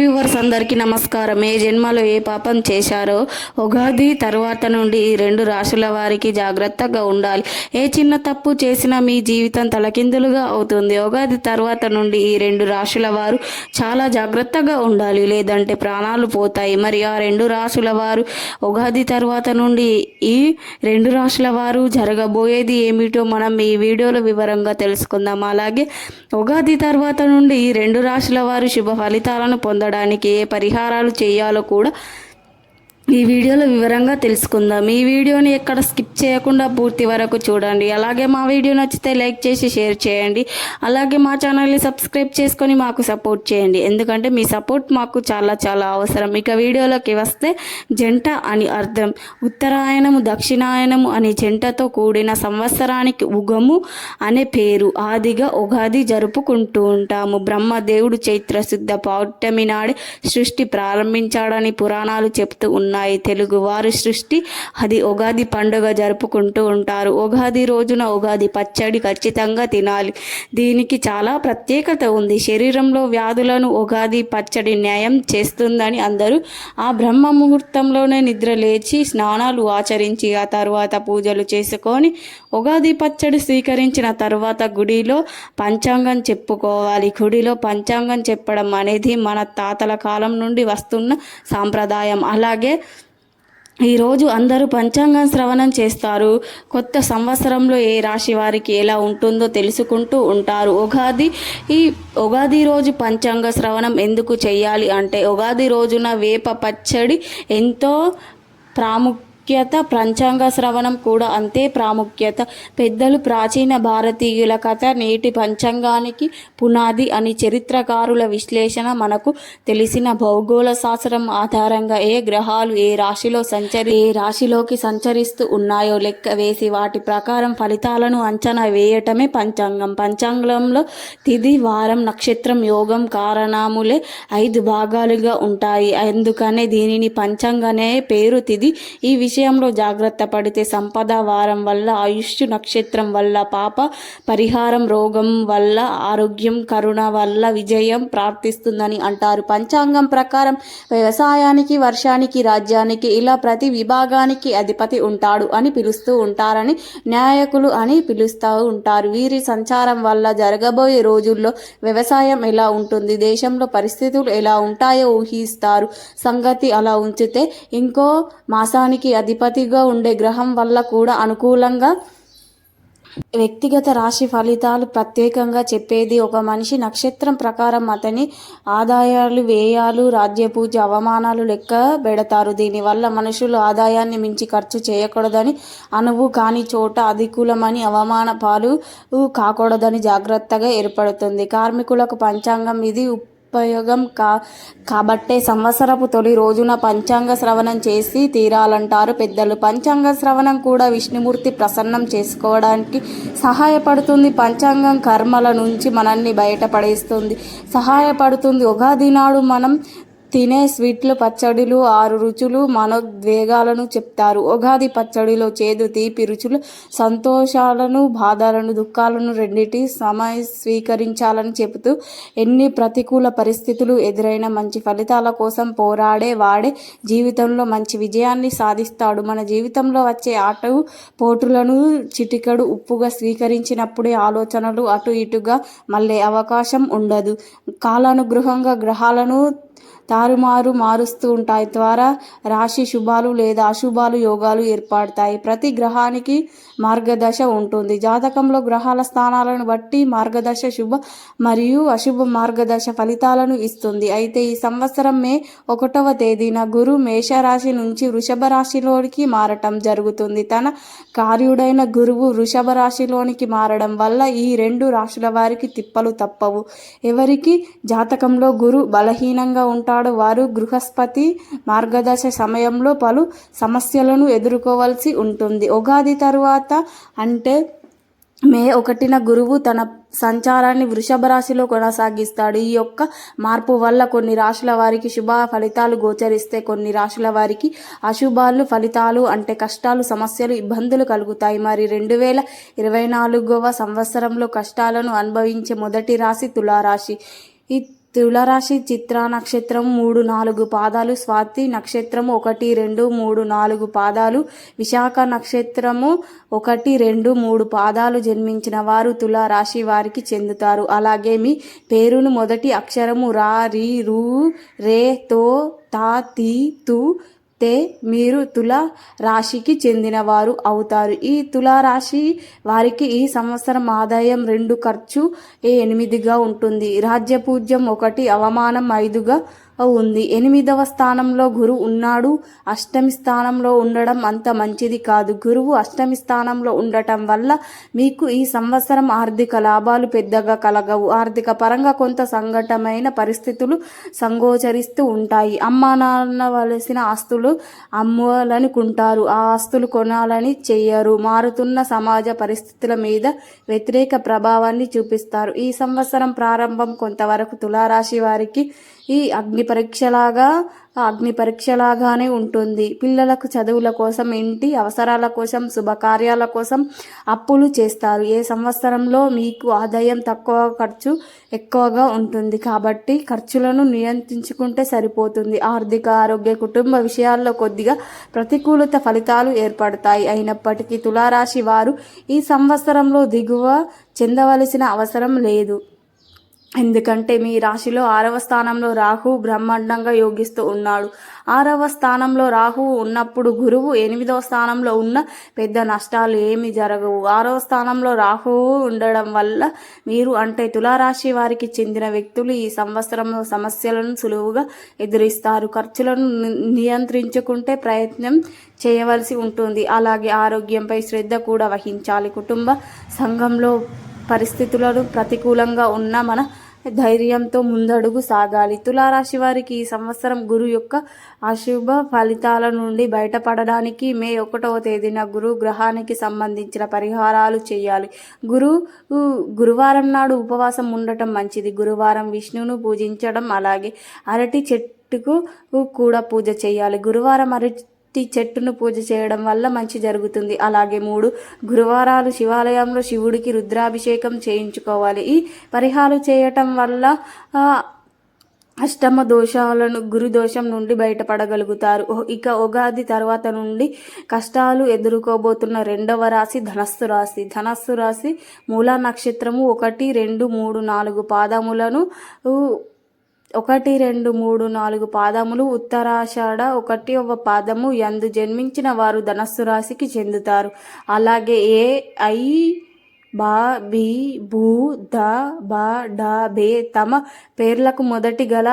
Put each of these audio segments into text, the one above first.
Viewers అందరికీ నమస్కారం. ఏ జన్మలో ఏ పాపం చేశారో ఉగాది తర్వాత నుండి ఈ రెండు రాశుల వారికి జాగ్రత్తగా ఉండాలి. ఏ చిన్న తప్పు చేసినా మీ జీవితం తలకిందులుగా అవుతుంది. ఉగాది తర్వాత నుండి ఈ రెండు రాశుల వారు చాలా జాగ్రత్తగా ఉండాలి. లేదంటే ప్రాణాలు పోతాయి. మరి ఆ రెండు రాశుల వారు ఉగాది తర్వాత నుండి ఈ రెండు రాశుల వారు జరగబోయేది ఏమిటో మనం ఈ వీడియోలో వివరంగా తెలుసుకుందాం. అలాగే ఉగాది తర్వాత నుండి ఈ రెండు రాశుల వారు శుభ ఫలితాలను పొందడం పొందడానికి ఏ పరిహారాలు చేయాలో కూడా ఈ వీడియోలో వివరంగా తెలుసుకుందాం. ఈ వీడియోని ఎక్కడ స్కిప్ చేయకుండా పూర్తి వరకు చూడండి. అలాగే మా వీడియో నచ్చితే లైక్ చేసి షేర్ చేయండి. అలాగే మా ఛానల్ని సబ్స్క్రైబ్ చేసుకొని మాకు సపోర్ట్ చేయండి. ఎందుకంటే మీ సపోర్ట్ మాకు చాలా చాలా అవసరం. ఇక వీడియోలోకి వస్తే జంట అని అర్థం. ఉత్తరాయణము దక్షిణాయనము అనే జంటతో కూడిన సంవత్సరానికి ఉగము అనే పేరు. ఆదిగా ఉగాది జరుపుకుంటూ ఉంటాము. బ్రహ్మదేవుడు చైత్ర శుద్ధ పౌర్ణమి నాడే సృష్టి ప్రారంభించాడని పురాణాలు చెప్తూ ఉన్నాయి తెలుగు వారి సృష్టి అది ఉగాది పండుగ జరుపుకుంటూ ఉంటారు. ఉగాది రోజున ఉగాది పచ్చడి ఖచ్చితంగా తినాలి. దీనికి చాలా ప్రత్యేకత ఉంది. శరీరంలో వ్యాధులను ఉగాది పచ్చడి న్యాయం చేస్తుందని అందరూ ఆ బ్రహ్మ ముహూర్తంలోనే నిద్ర లేచి స్నానాలు ఆచరించి ఆ తర్వాత పూజలు చేసుకొని ఉగాది పచ్చడి స్వీకరించిన తర్వాత గుడిలో పంచాంగం చెప్పుకోవాలి. గుడిలో పంచాంగం చెప్పడం అనేది మన తాతల కాలం నుండి వస్తున్న సాంప్రదాయం. అలాగే ఈరోజు అందరూ పంచాంగం శ్రవణం చేస్తారు. కొత్త సంవత్సరంలో ఏ రాశి వారికి ఎలా ఉంటుందో తెలుసుకుంటూ ఉంటారు. ఉగాది ఈ ఉగాది రోజు పంచాంగ శ్రవణం ఎందుకు చేయాలి అంటే ఉగాది రోజున వేప పచ్చడి ఎంతో ప్రాముఖ్య ప్రాముఖ్యత పంచాంగ శ్రవణం కూడా అంతే ప్రాముఖ్యత. పెద్దలు ప్రాచీన భారతీయుల కథ నేటి పంచాంగానికి పునాది అని చరిత్రకారుల విశ్లేషణ మనకు తెలిసిన భౌగోళ శాస్త్రం ఆధారంగా ఏ గ్రహాలు ఏ రాశిలో సంచరి ఏ రాశిలోకి సంచరిస్తూ ఉన్నాయో లెక్క వేసి వాటి ప్రకారం ఫలితాలను అంచనా వేయటమే పంచాంగం. పంచాంగంలో తిది వారం నక్షత్రం యోగం కారణములే ఐదు భాగాలుగా ఉంటాయి. అందుకనే దీనిని పంచాంగనే పేరు తిది. ఈ విషయంలో జాగ్రత్త పడితే సంపద వారం వల్ల ఆయుష్ నక్షత్రం వల్ల పాప పరిహారం రోగం వల్ల ఆరోగ్యం కరుణ వల్ల విజయం ప్రార్థిస్తుందని అంటారు. పంచాంగం ప్రకారం వ్యవసాయానికి వర్షానికి రాజ్యానికి ఇలా ప్రతి విభాగానికి అధిపతి ఉంటాడు అని పిలుస్తూ ఉంటారని న్యాయకులు అని పిలుస్తూ ఉంటారు. వీరి సంచారం వల్ల జరగబోయే రోజుల్లో వ్యవసాయం ఎలా ఉంటుంది? దేశంలో పరిస్థితులు ఎలా ఉంటాయో ఊహిస్తారు. సంగతి అలా ఉంచితే ఇంకో మాసానికి అధిపతిగా ఉండే గ్రహం వల్ల కూడా అనుకూలంగా వ్యక్తిగత రాశి ఫలితాలు ప్రత్యేకంగా చెప్పేది ఒక మనిషి నక్షత్రం ప్రకారం అతని ఆదాయాలు వ్యయాలు రాజ్యపూజ అవమానాలు లెక్క పెడతారు. దీనివల్ల మనుషులు ఆదాయాన్ని మించి ఖర్చు చేయకూడదని అనువు కాని చోట అధికూలమని అవమాన పాలు కాకూడదని జాగ్రత్తగా ఏర్పడుతుంది. కార్మికులకు పంచాంగం ఇది ఉపయోగం కా కాబట్టే సంవత్సరపు తొలి రోజున పంచాంగ శ్రవణం చేసి తీరాలంటారు పెద్దలు. పంచాంగ శ్రవణం కూడా విష్ణుమూర్తి ప్రసన్నం చేసుకోవడానికి సహాయపడుతుంది. పంచాంగం కర్మల నుంచి మనల్ని బయటపడేస్తుంది. సహాయపడుతుంది. ఉగాది నాడు మనం తినే స్వీట్లు పచ్చడిలు ఆరు రుచులు మనోద్వేగాలను చెప్తారు. ఉగాది పచ్చడిలో చేదు తీపి రుచులు సంతోషాలను బాధలను దుఃఖాలను రెండిటి సమయ స్వీకరించాలని చెబుతూ ఎన్ని ప్రతికూల పరిస్థితులు ఎదురైన మంచి ఫలితాల కోసం పోరాడే వాడే జీవితంలో మంచి విజయాన్ని సాధిస్తాడు. మన జీవితంలో వచ్చే ఆట పోటులను చిటికడు ఉప్పుగా స్వీకరించినప్పుడే ఆలోచనలు అటు ఇటుగా మళ్ళీ అవకాశం ఉండదు. కాలానుగృహంగా గ్రహాలను తారుమారు మారుస్తూ ఉంటాయి. ద్వారా రాశి శుభాలు లేదా అశుభాలు యోగాలు ఏర్పడతాయి. ప్రతి గ్రహానికి మార్గదశ ఉంటుంది. జాతకంలో గ్రహాల స్థానాలను బట్టి మార్గదశ శుభ మరియు అశుభ మార్గదశ ఫలితాలను ఇస్తుంది. అయితే ఈ సంవత్సరం మే ఒకటవ తేదీన గురు మేషరాశి నుంచి వృషభ రాశిలోనికి మారటం జరుగుతుంది. తన కార్యుడైన గురువు వృషభ రాశిలోనికి మారడం వల్ల ఈ రెండు రాశుల వారికి తిప్పలు తప్పవు. ఎవరికి? జాతకంలో గురు బలహీనంగా ఉంటాడు. వారు గృహస్పతి మార్గదర్శ సమయంలో పలు సమస్యలను ఎదుర్కోవాల్సి ఉంటుంది. ఉగాది తరువాత అంటే మే ఒకటిన గురువు తన సంచారాన్ని వృషభ రాశిలో కొనసాగిస్తాడు. ఈ యొక్క మార్పు వల్ల కొన్ని రాశుల వారికి శుభ ఫలితాలు గోచరిస్తే కొన్ని రాశుల వారికి అశుభాలు ఫలితాలు అంటే కష్టాలు సమస్యలు ఇబ్బందులు కలుగుతాయి. మరి రెండు వేల ఇరవై నాలుగవ సంవత్సరంలో కష్టాలను అనుభవించే మొదటి రాశి తులారాశి. ఈ తులరాశి చిత్ర నక్షత్రం మూడు నాలుగు పాదాలు స్వాతి నక్షత్రము ఒకటి రెండు మూడు నాలుగు పాదాలు విశాఖ నక్షత్రము ఒకటి రెండు మూడు పాదాలు జన్మించిన వారు తుల రాశి వారికి చెందుతారు. అలాగే మీ పేరును మొదటి అక్షరము రా రి రూ రే తో తా తీ తు తే మీరు తుల రాశికి చెందినవారు అవుతారు. ఈ తుల రాశి వారికి ఈ సంవత్సరం ఆదాయం రెండు ఖర్చు ఎనిమిదిగా ఉంటుంది. రాజ్యపూజ్యం ఒకటి అవమానం ఐదుగా ఉంది. ఎనిమిదవ స్థానంలో గురు ఉన్నాడు. అష్టమి స్థానంలో ఉండడం అంత మంచిది కాదు. గురువు అష్టమి స్థానంలో ఉండటం వల్ల మీకు ఈ సంవత్సరం ఆర్థిక లాభాలు పెద్దగా కలగవు. ఆర్థిక పరంగా కొంత సంఘటమైన పరిస్థితులు సంగోచరిస్తూ ఉంటాయి. అమ్మా నాన్నవలసిన ఆస్తులు అమ్మాలనుకుంటారు. ఆ ఆస్తులు కొనాలని చెయ్యరు. మారుతున్న సమాజ పరిస్థితుల మీద వ్యతిరేక ప్రభావాన్ని చూపిస్తారు. ఈ సంవత్సరం ప్రారంభం కొంతవరకు తులారాశి వారికి ఈ అగ్ని పరీక్షలాగా అగ్ని పరీక్షలాగానే ఉంటుంది. పిల్లలకు చదువుల కోసం ఇంటి అవసరాల కోసం శుభకార్యాల కోసం అప్పులు చేస్తారు. ఏ సంవత్సరంలో మీకు ఆదాయం తక్కువ ఖర్చు ఎక్కువగా ఉంటుంది. కాబట్టి ఖర్చులను నియంత్రించుకుంటే సరిపోతుంది. ఆర్థిక ఆరోగ్య కుటుంబ విషయాల్లో కొద్దిగా ప్రతికూలత ఫలితాలు ఏర్పడతాయి. అయినప్పటికీ తులారాశి వారు ఈ సంవత్సరంలో దిగువ చెందవలసిన అవసరం లేదు. ఎందుకంటే మీ రాశిలో ఆరవ స్థానంలో రాహు బ్రహ్మాండంగా యోగిస్తూ ఉన్నాడు. ఆరవ స్థానంలో రాహు ఉన్నప్పుడు గురువు ఎనిమిదవ స్థానంలో ఉన్న పెద్ద నష్టాలు ఏమి జరగవు. ఆరవ స్థానంలో రాహువు ఉండడం వల్ల మీరు అంటే తులారాశి వారికి చెందిన వ్యక్తులు ఈ సంవత్సరంలో సమస్యలను సులువుగా ఎదురిస్తారు. ఖర్చులను నియంత్రించుకుంటే ప్రయత్నం చేయవలసి ఉంటుంది. అలాగే ఆరోగ్యంపై శ్రద్ధ కూడా వహించాలి. కుటుంబ సంఘంలో పరిస్థితులను ప్రతికూలంగా ఉన్న మన ధైర్యంతో ముందడుగు సాగాలి. తులారాశి వారికి ఈ సంవత్సరం గురు యొక్క అశుభ ఫలితాల నుండి బయటపడడానికి మే ఒకటవ తేదీన గురు గ్రహానికి సంబంధించిన పరిహారాలు చేయాలి. గురు గురువారం నాడు ఉపవాసం ఉండటం మంచిది. గురువారం విష్ణువును పూజించడం అలాగే అరటి చెట్టుకు కూడా పూజ చేయాలి. గురువారం అరటి ప్రతి చెట్టును పూజ చేయడం వల్ల మంచి జరుగుతుంది. అలాగే మూడు గురువారాలు శివాలయంలో శివుడికి రుద్రాభిషేకం చేయించుకోవాలి. ఈ పరిహారాలు చేయటం వల్ల అష్టమ దోషాలను గురు దోషం నుండి బయటపడగలుగుతారు. ఇక ఉగాది తర్వాత నుండి కష్టాలు ఎదుర్కోబోతున్న రెండవ రాశి ధనస్సు రాశి. ధనస్సు రాశి మూలా నక్షత్రము ఒకటి రెండు మూడు నాలుగు పాదములను ఒకటి రెండు మూడు నాలుగు పాదములు ఉత్తరాషాఢ ఒకటి ఒక పాదము ఎందు జన్మించిన వారు ధనస్సు రాశికి చెందుతారు. అలాగే ఏ ఐ బా బి భూ ద బ డ బే తమ పేర్లకు మొదటి గల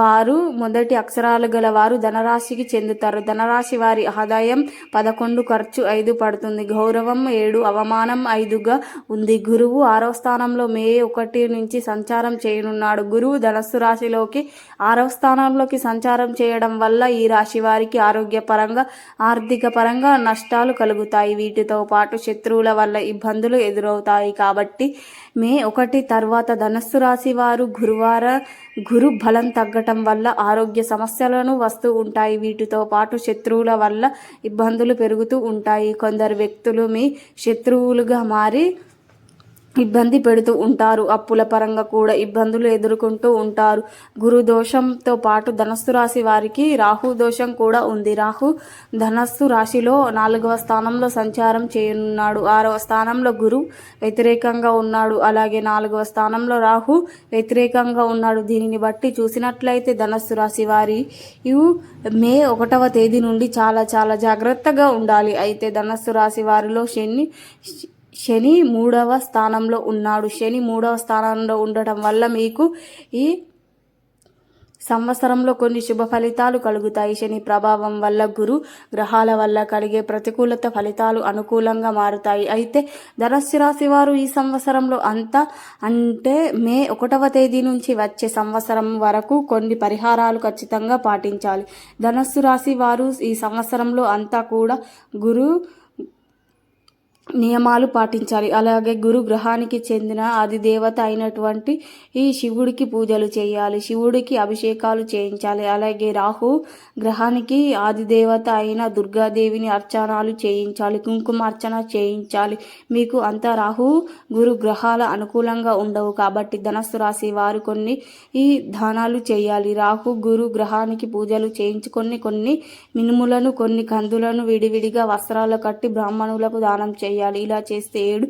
వారు మొదటి అక్షరాలు గల వారు ధనరాశికి చెందుతారు. ధనరాశి వారి ఆదాయం పదకొండు ఖర్చు ఐదు పడుతుంది. గౌరవం ఏడు అవమానం ఐదుగా ఉంది. గురువు ఆరో స్థానంలో మే ఒకటి నుంచి సంచారం చేయనున్నాడు. గురువు ధనస్సు రాశిలోకి ఆరవ స్థానంలోకి సంచారం చేయడం వల్ల ఈ రాశి వారికి ఆరోగ్యపరంగా ఆర్థిక పరంగా నష్టాలు కలుగుతాయి. వీటితో పాటు శత్రువుల వల్ల ఇబ్బందులు ఎదురవుతాయి. కాబట్టి మే ఒకటి తర్వాత ధనస్సు రాశి వారు గురువార గురు బలం తగ్గటం వల్ల ఆరోగ్య సమస్యలను వస్తూ ఉంటాయి. వీటితో పాటు శత్రువుల వల్ల ఇబ్బందులు పెరుగుతూ ఉంటాయి. కొందరు వ్యక్తులు మీ శత్రువులుగా మారి ఇబ్బంది పెడుతూ ఉంటారు. అప్పుల పరంగా కూడా ఇబ్బందులు ఎదుర్కొంటూ ఉంటారు. గురు దోషంతో పాటు ధనస్సు రాశి వారికి రాహు దోషం కూడా ఉంది. రాహు ధనస్సు రాశిలో నాలుగవ స్థానంలో సంచారం చేయనున్నాడు. ఆరవ స్థానంలో గురు వ్యతిరేకంగా ఉన్నాడు. అలాగే నాలుగవ స్థానంలో రాహు వ్యతిరేకంగా ఉన్నాడు. దీనిని బట్టి చూసినట్లయితే ధనస్సు రాశి వారి మే ఒకటవ తేదీ నుండి చాలా చాలా జాగ్రత్తగా ఉండాలి. అయితే ధనస్సు రాశి వారిలో శని శని మూడవ స్థానంలో ఉన్నాడు. శని మూడవ స్థానంలో ఉండటం వల్ల మీకు ఈ సంవత్సరంలో కొన్ని శుభ ఫలితాలు కలుగుతాయి. శని ప్రభావం వల్ల గురు గ్రహాల వల్ల కలిగే ప్రతికూలత ఫలితాలు అనుకూలంగా మారుతాయి. అయితే ధనస్సు రాశి వారు ఈ సంవత్సరంలో అంతా అంటే మే ఒకటవ తేదీ నుంచి వచ్చే సంవత్సరం వరకు కొన్ని పరిహారాలు ఖచ్చితంగా పాటించాలి. ధనస్సు రాశి వారు ఈ సంవత్సరంలో అంతా కూడా గురు నియమాలు పాటించాలి. అలాగే గురు గ్రహానికి చెందిన అధిదేవత అయినటువంటి ఈ శివుడికి పూజలు చేయాలి. శివుడికి అభిషేకాలు చేయించాలి. అలాగే రాహు గ్రహానికి ఆదిదేవత అయిన దుర్గాదేవిని అర్చనాలు చేయించాలి. కుంకుమ అర్చన చేయించాలి. మీకు అంత రాహు గురు గ్రహాల అనుకూలంగా ఉండవు. కాబట్టి ధనస్సు రాశి వారు కొన్ని ఈ దానాలు చేయాలి. రాహు గురు గ్రహానికి పూజలు చేయించుకొని కొన్ని మినుములను కొన్ని కందులను విడివిడిగా వస్త్రాలు కట్టి బ్రాహ్మణులకు దానం చేయాలి. చేయాలి. ఇలా చేస్తే ఏడు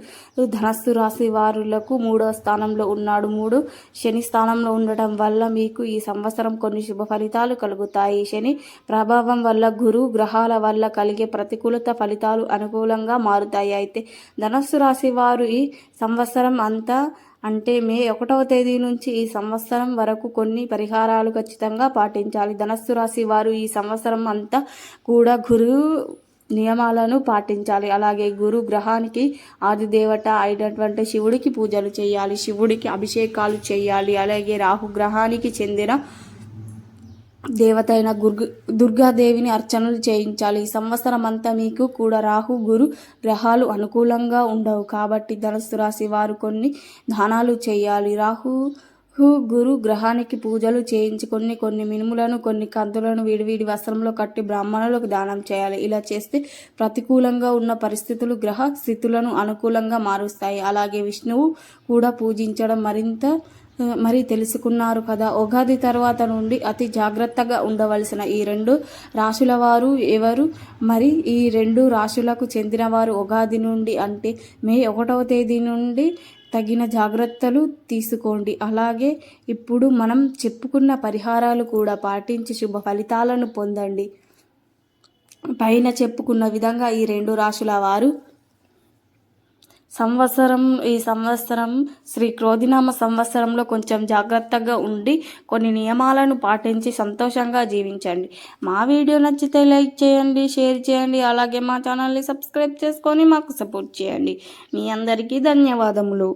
ధనస్సు రాశి వారులకు మూడవ స్థానంలో ఉన్నాడు. మూడు శని స్థానంలో ఉండటం వల్ల మీకు ఈ సంవత్సరం కొన్ని శుభ ఫలితాలు కలుగుతాయి. శని ప్రభావం వల్ల గురు గ్రహాల వల్ల కలిగే ప్రతికూలత ఫలితాలు అనుకూలంగా మారుతాయి. అయితే ధనస్సు రాశి వారు ఈ సంవత్సరం అంతా అంటే మే ఒకటవ తేదీ నుంచి ఈ సంవత్సరం వరకు కొన్ని పరిహారాలు ఖచ్చితంగా పాటించాలి. ధనస్సు రాశి వారు ఈ సంవత్సరం అంతా కూడా గురు నియమాలను పాటించాలి. అలాగే గురు గ్రహానికి ఆదిదేవత అయినటువంటి శివుడికి పూజలు చేయాలి. శివుడికి అభిషేకాలు చేయాలి. అలాగే రాహు గ్రహానికి చెందిన దేవత అయిన దుర్గా దుర్గాదేవిని అర్చనలు చేయించాలి. ఈ సంవత్సరం అంతా మీకు కూడా రాహు గురు గ్రహాలు అనుకూలంగా ఉండవు. కాబట్టి ధనస్సు రాశి వారు కొన్ని దానాలు చేయాలి. రాహు హు గురు గ్రహానికి పూజలు చేయించుకొని కొన్ని మినుములను కొన్ని కందులను విడివిడి వస్త్రంలో కట్టి బ్రాహ్మణులకు దానం చేయాలి. ఇలా చేస్తే ప్రతికూలంగా ఉన్న పరిస్థితులు గ్రహ స్థితులను అనుకూలంగా మారుస్తాయి. అలాగే విష్ణువు కూడా పూజించడం మరింత మరి తెలుసుకున్నారు కదా. ఉగాది తర్వాత నుండి అతి జాగ్రత్తగా ఉండవలసిన ఈ రెండు రాశుల వారు ఎవరు? మరి ఈ రెండు రాశులకు చెందినవారు ఉగాది నుండి అంటే మే ఒకటవ తేదీ నుండి తగిన జాగ్రత్తలు తీసుకోండి. అలాగే ఇప్పుడు మనం చెప్పుకున్న పరిహారాలు కూడా పాటించి శుభ ఫలితాలను పొందండి. పైన చెప్పుకున్న విధంగా ఈ రెండు రాశుల వారు సంవత్సరం ఈ సంవత్సరం శ్రీ క్రోధినామ సంవత్సరంలో కొంచెం జాగ్రత్తగా ఉండి కొన్ని నియమాలను పాటించి సంతోషంగా జీవించండి. మా వీడియో నచ్చితే లైక్ చేయండి షేర్ చేయండి అలాగే మా ఛానల్ని సబ్స్క్రైబ్ చేసుకొని మాకు సపోర్ట్ చేయండి. మీ అందరికీ ధన్యవాదములు.